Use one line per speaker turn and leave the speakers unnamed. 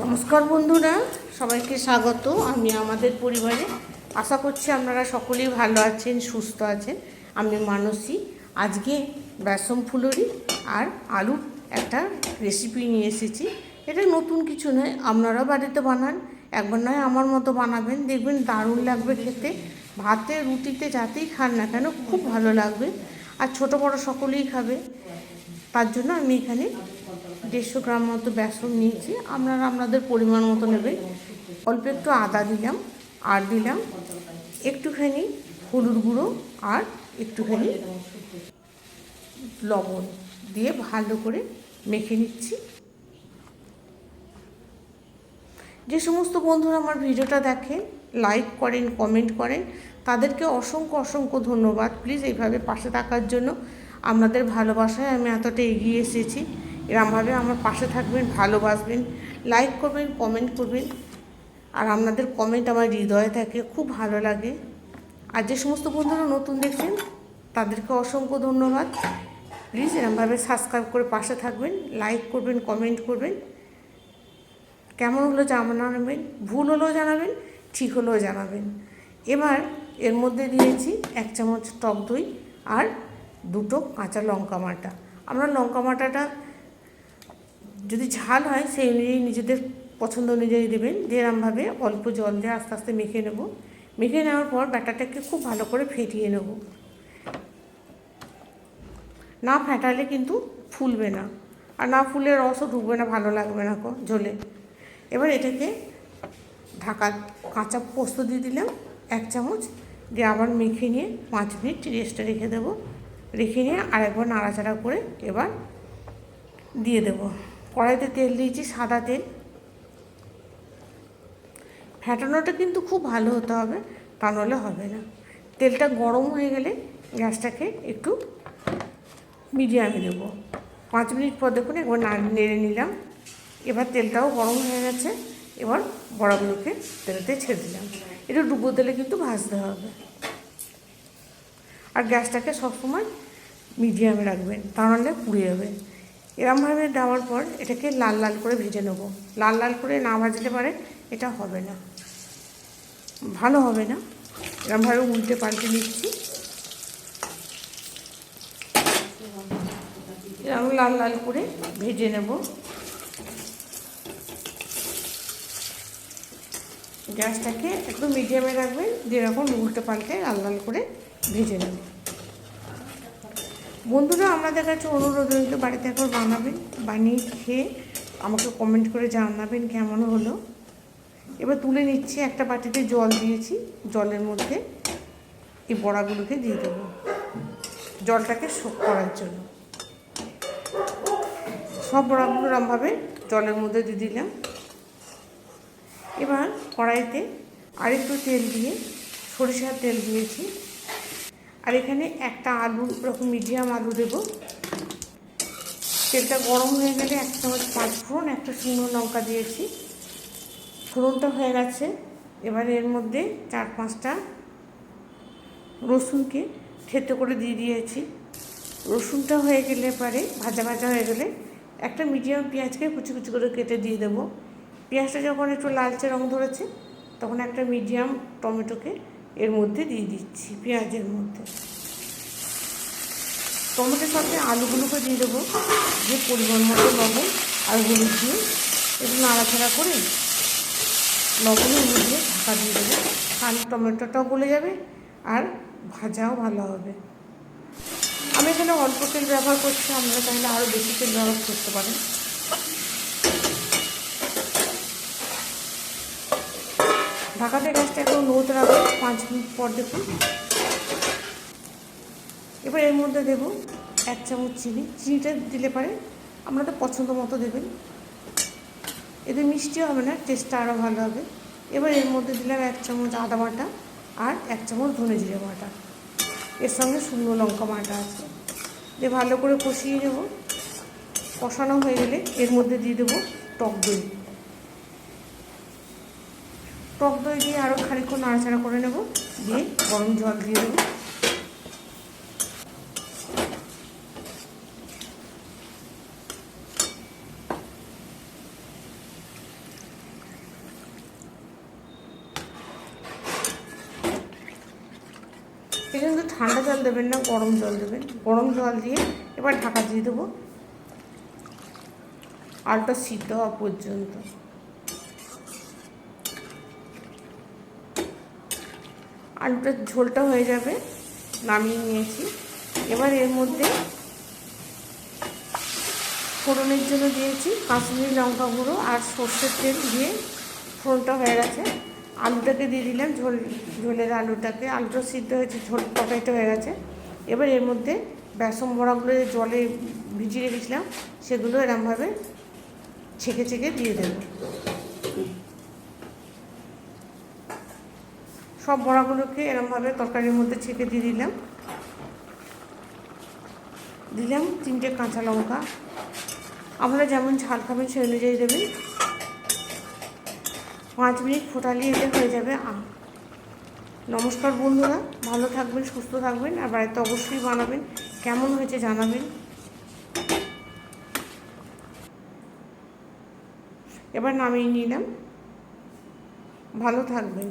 নমস্কার বন্ধুরা, সবাইকে স্বাগত। আমি আমাদের পরিবারে। আশা করছি আপনারা সকলেই ভালো আছেন, সুস্থ আছেন। আমি মানসী। আজকে বেসম ফুলরি আর আলুর একটা রেসিপি নিয়ে এসেছি। এটা নতুন কিছু নয় আপনারা বাড়িতে বানান। একবার নয়, আমার মতো বানাবেন। দেখবেন দারুণ লাগবে খেতে। ভাতে, রুটিতে যাতেই খান না কেন, খুব ভালো লাগবে। আর ছোট বড় সকলেই খাবে। তার জন্য আমি এখানে দেড়শো গ্রাম মতো বেসন নিয়েছি। আপনারা আপনাদের পরিমাণ মতো নেবেন। অল্প একটু আদা দিলাম, আর দিলাম একটুখানি হলুদ গুঁড়ো আর একটুখানি লবণ দিয়ে ভালো করে মেখে নিচ্ছি। যে সমস্ত বন্ধুরা আমার ভিডিওটা দেখেন, লাইক করেন, কমেন্ট করেন, তাদেরকে অসংখ্য অসংখ্য ধন্যবাদ। প্লিজ এইভাবে পাশে থাকার জন্য আপনাদের ভালোবাসায় আমি এতটা এগিয়ে এসেছি। এরমভাবে আমার পাশে থাকবেন, ভালোবাসবেন লাইক করবেন কমেন্ট করবেন। আর আপনাদের কমেন্ট আমার হৃদয়ে থাকে, খুব ভালো লাগে। আর যে সমস্ত বন্ধুরা নতুন দেখছেন, তাদেরকে অসংখ্য ধন্যবাদ। প্লিজ এরমভাবে সাবস্ক্রাইব করে পাশে থাকবেন লাইক করবেন কমেন্ট করবেন। কেমন হলো জানাবেন, ভুল হলেও জানাবেন, ঠিক হলেও জানাবেন। এবার এর মধ্যে দিয়েছি এক চামচ টক দই আর দুটো কাঁচা লঙ্কা মাটা আমরা লঙ্কা মাটাটা যদি ঝাল হয়, সেই অনুযায়ী নিজেদের পছন্দ অনুযায়ী দেবেন। যেরমভাবে অল্প জল দিয়ে আস্তে আস্তে মেখে নেব। মেখে নেওয়ার পর ব্যাটারটাকে খুব ভালো করে ফেটিয়ে নেব। না ফেটালে কিন্তু ফুলবে না। আর না ফুলে রসও ঢুকবে না, ভালো লাগবে না ঝোলে। এবার এটাকে ঢাকা কাঁচা পোস্ত দিয়ে দিলাম, এক চামচ। দিয়ে আবার মেখে নিয়ে পাঁচ মিনিট রেস্টে রেখে দেবো। রেখে নিয়ে আরেকবার নাড়াচাড়া করে এবার দিয়ে দেব। কড়াইতে তেল দিয়েছি, সাদা তেল। ফ্যাটানোটা কিন্তু খুব ভালো হতে হবে, তা নাহলে হবে না। তেলটা গরম হয়ে গেলে গ্যাসটাকে একটু মিডিয়ামে দেবো। পাঁচ মিনিট পর দেখুন, একবার নেড়ে নিলাম। এবার তেলটাও গরম হয়ে গেছে, এবার বড়াগুলোকে তেলেতে ছেড়ে দিলাম। একটু ডুবো তেলে কিন্তু ভাজতে হবে। আর গ্যাসটাকে সবসময় মিডিয়ামে রাখবেন, তা নাহলে পুড়ে যাবে। এরমভাবে দেওয়ার পর এটাকে লাল লাল করে ভেজে নেব। লাল লাল করে না ভাজলে পারে এটা হবে না। ভালো হবে না। এরমভাবে উল্টে পাল্টে নিচ্ছি। এরকম লাল লাল করে ভেজে নেব। গ্যাসটাকে একটু মিডিয়ামে রাখবেন, যেরকম উল্টে পাল্টে লাল লাল করে ভেজে নেব। বন্ধুরা আপনাদের কাছে অনুরোধ রইল বাড়িতে একবার বানাবেন বানিয়ে খেয়ে আমাকে কমেন্ট করে জানাবেন কেমন হলো। এবার তুলে নিচ্ছি, একটা বাটিতে জল দিয়েছি, জলের মধ্যে এই বড়াগুলোকে দিয়ে দেবো। জলটাকে শোক করার জন্য। সব বড়াগুলো এরমভাবে জলের মধ্যে দিয়ে দিলাম। এবার কড়াইতে আরেকটু তেল দিয়ে সরিষার তেল দিয়েছি। আর এখানে একটা আলু এরকম মিডিয়াম আলু দেবো। তেলটা গরম হয়ে গেলে এক চামচ পাঁচ ফোড়ন, একটা শুকনো লঙ্কা দিয়েছি। ফোড়নটা হয়ে গেছে। এবার এর মধ্যে চার পাঁচটা রসুনকে থেতো করে দিয়ে দিয়েছি। রসুনটা হয়ে গেলে পরে ভাজা ভাজা হয়ে গেলে একটা মিডিয়াম পেঁয়াজকে কুচি কুচি করে কেটে দিয়ে দেবো। পেঁয়াজটা যখন একটু লালচে রং ধরেছে, তখন একটা মিডিয়াম টমেটোকে এর মধ্যে দিয়ে দিচ্ছি, পেঁয়াজের মধ্যে। টমেটোর সাথে আলুগুলোকে দিয়ে দেবো, যে পরিমাণ মতো লবণ আর হলুদ দিয়ে। একটু নাড়াচাড়া করে লবণ হলুদ দিয়ে ঢাকা দিয়ে দেবো। আর টমেটোটাও গলে যাবে আর ভাজাও ভালো হবে। আমি এখানে অল্প তেল ব্যবহার করছি, আপনারা চাইলে আরও বেশি তেল ব্যবহার করতে পারেন। ঢাকাতে গ্যাসটা একটু লোতে রাখব পাঁচ মিনিট পর দেখুন। এবার এর মধ্যে দেবো এক চামচ চিনি। চিনিটা দিলে পারে আপনাদের পছন্দ মতো দেবেন। এতে মিষ্টি হবে না, টেস্টটা আরও ভালো হবে। এবার এর মধ্যে দিলাম এক চামচ আদা বাটা আর এক চামচ ধনে জিরে বাটা। এর সঙ্গে শুকনো লঙ্কা বাটা আছে। দিয়ে ভালো করে কষিয়ে নেব। কষানো হয়ে গেলে এর মধ্যে দিয়ে দেবো টক দই। টক দই দিয়ে আরও খানিক্ষণ নাড়াচাড়া করে নেব, দিয়ে গরম জল দিয়ে দেবো। কিন্তু ঠান্ডা জল দেবেন না, গরম জল দেবেন। গরম জল দিয়ে এবার ঢাকা দিয়ে দেবো। আলটা সিদ্ধ হওয়া পর্যন্ত। আলুটার ঝোলটা হয়ে যাবে, নামিয়ে নিয়েছি। এবার এর মধ্যে ফোড়নের জন্য দিয়েছি কাশ্মীরি লঙ্কা গুঁড়ো আর সর্ষের তেল দিয়ে ফোড়নটা হয়ে গেছে। আলুটাকে দিয়ে দিলাম ঝোল, ঝোলের আলুটাকে। আলুটা সিদ্ধ হয়েছে, ঝোল তরকারিটা হয়ে গেছে। এবার এর মধ্যে বেসন বড়াগুলো জলে ভিজিয়ে রেখেছিলাম, সেগুলো এরমভাবে ছেঁকে ছেঁকে দিয়ে দেবো। সব বড়াগুলোকে এরমভাবে তরকারির মধ্যে ছেঁকে দিয়ে দিলাম। দিলাম তিনটে কাঁচা লঙ্কা। আপনারা যেমন ঝাল খাবেন সেই অনুযায়ী দেবেন। পাঁচ মিনিট ফোটালি এতে হয়ে যাবে নমস্কার বন্ধুরা, ভালো থাকবেন, সুস্থ থাকবেন আর বাড়িতে অবশ্যই বানাবেন। কেমন হয়েছে জানাবেন। এবার নামিয়ে নিলাম। ভালো থাকবেন।